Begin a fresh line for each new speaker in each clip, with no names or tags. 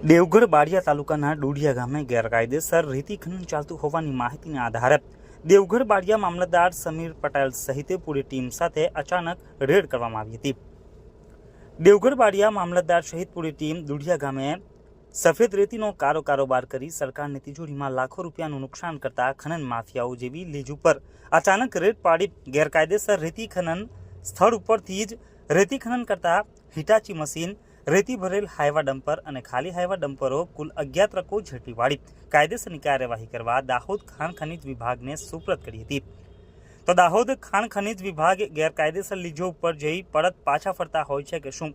દેવગઢ બાડિયા તાલુકાના ડુડિયા ગામે ગેરકાયદેસર રેતી ખનન ચાલતું હોવાની માહિતીના આધારે દેવગઢ બાડિયા મામલતદાર સમીર પટેલ સહિતે પૂરી ટીમ સાથે અચાનક રેડ કરવામાં આવી હતી. દેવગઢ બાડિયા મામલતદાર સહિત પૂરી ટીમ દુઢિયા ગામે સફેદ રેતીનો કારો કારોબાર કરી સરકારની તિજોરીમાં લાખો રૂપિયાનું નુકસાન કરતા ખનન માફિયાઓ જેવી લીજ ઉપર અચાનક રેડ પાડી ગેરકાયદેસર રેતી ખનન સ્થળ ઉપરથી જ રેતી ખનન કરતા હિટાચી મશીન રેતી ભરેલ હાઈવા ડમ્પર અને ખાલી હાઈવા ડમ્પરો કુલ અગિયાર ટ્રકો ઝડપી પાડી કાયદેસરની કાર્યવાહી કરવા દાહોદ ખાણ ખનીજ વિભાગને સુપ્રત કરી હતી. તો દાહોદ ખાણ ખનિજ વિભાગ ગેરકાયદેસર લીજો ઉપર જઈ પરત પાછા ફરતા હોય છે કે શું?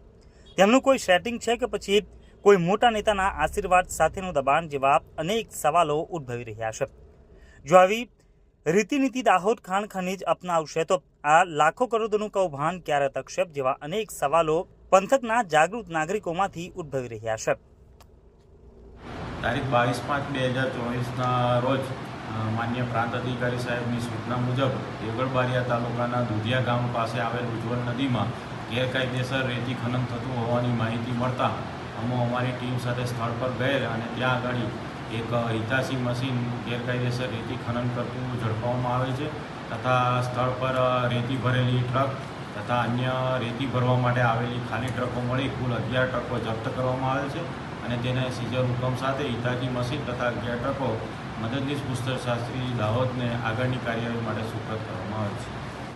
તેમનું કોઈ સેટિંગ છે કે પછી કોઈ મોટા નેતાના આશીર્વાદ સાથેનું દબાણ જેવા અનેક સવાલો ઉદ્ભવી રહ્યા છે. જો આવી રીતિનીતિ દાહોદ ખાણ ખનીજ અપનાવશે તો આ લાખો કરોડોનું કૌભાંડ ક્યારે તકશે જેવા અનેક સવાલો પંથકના જાગૃત નાગરિકોમાંથી ઉદ્ભવી રહ્યા છે.
તારીખ બાવીસ પાંચ બે હજાર ચોવીસના રોજ માન્ય પ્રાંત અધિકારી સાહેબની સૂચના મુજબ દેવગઢબારિયા તાલુકાના દુધિયા ગામ પાસે આવેલ ઉજ્જવલ નદીમાં ગેરકાયદેસર રેતી ખનન થતું હોવાની માહિતી મળતા અમો અમારી ટીમ સાથે સ્થળ પર ગયેલ અને ત્યાં આગળ એક હિતાસી મશીન ગેરકાયદેસર રેતી ખનન કરતું ઝડપવામાં આવે છે તથા સ્થળ પર રેતી ભરેલી ટ્રક તથા અન્ય રેતી ભરવા માટે આવેલી ખાલી ટ્રકો મળી કુલ અગિયાર ટ્રકો જપ્ત કરવામાં આવેલ છે અને તેને સીઝર હુકમ સાથે હિતાચી મશીન તથા અગિયાર ટ્રકો મદદનીશ પુસ્તક શાસ્ત્રી દાહોદને આગળની કાર્યવાહી માટે સુપ્રત કરવામાં આવે છે.